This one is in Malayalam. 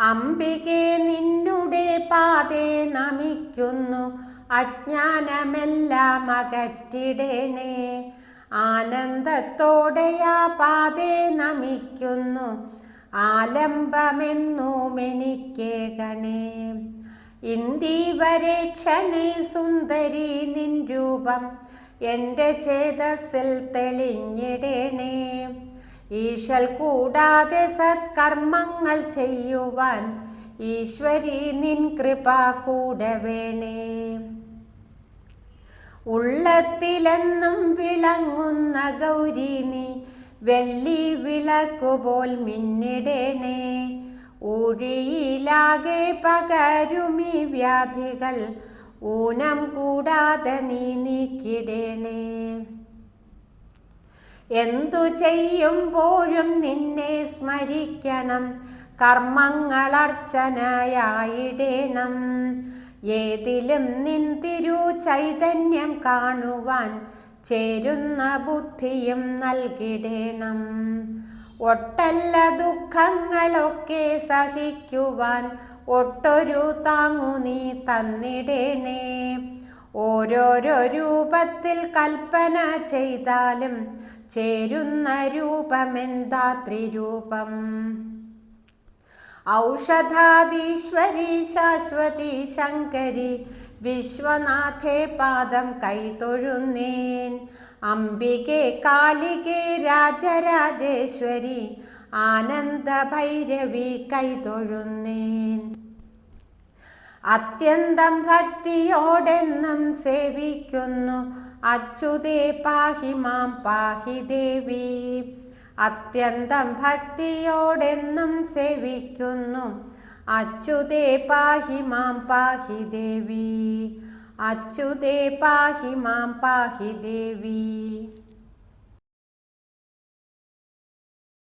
അംബികെ നിന്നുടെ പാതേ നമിക്കുന്നു. അജ്ഞാനമെല്ലാം അകറ്റിടണേ. ആനന്ദത്തോടെയാ പാതേ നമിക്കുന്നു. ആലംബമെന്നും എനിക്കേകണേ ഇന്ദീവരേക്ഷണേ സുന്ദരി നിൻ രൂപം. എന്റെ ചേതസ്സിൽ തെളിഞ്ഞിടണേ. ഈശൽ കൂടാതെ സത്കർമ്മങ്ങൾ ചെയ്യുവാൻ ഈശ്വരി നിൻ കൃപ കൂടെ വേണേ. ഉള്ളത്തിലെന്നും വിളങ്ങുന്ന ഗൗരി നീ വെള്ളി വിളക്കുപോൽ മിന്നിടേണേ. ഊഴിയിലാകെ പകരുമീ വ്യാധികൾ ഊനം കൂടാതെ നീ നീക്കിടണേ. എന്തു ചെയ്യുമ്പോഴും നിന്നെ സ്മരിക്കണം. കർമ്മങ്ങൾ കർമ്മങ്ങളർച്ചനയായിടണം ഏതിലും നിൻ തിരു ചൈതന്യം കാണുവാൻ ചേരുന്ന ബുദ്ധിയും നൽകിടേണം. ഒട്ടല്ല ദുഃഖങ്ങളൊക്കെ സഹിക്കുവാൻ ഒട്ടൊരു താങ്ങു നീ തന്നിടണേ. ഓരോരോ രൂപത്തിൽ കൽപ്പന ചെയ്താലും ചേരുന്ന രൂപമെന്താ ത്രിരൂപം? ഔഷധാദീശ്വരി ശാശ്വതി ശങ്കരി വിശ്വനാഥേ പാദം കൈതൊഴുന്നേൻ. അംബികെ കാളികെ രാജരാജേശ്വരി ആനന്ദ ഭൈരവി കൈതൊഴുന്നേൻ. അത്യന്തം ഭക്തിയോടെന്നും സേവിക്കുന്നു. അച്യുതേ പാഹി മാം പാഹി ദേവി. അത്യന്തം ഭക്തിയോടെന്നും സേവിക്കുന്നു. അച്യുതേ പാഹി മാം പാഹി ദേവി. അച്യുതേ പാഹി മാം പാഹി ദേവി.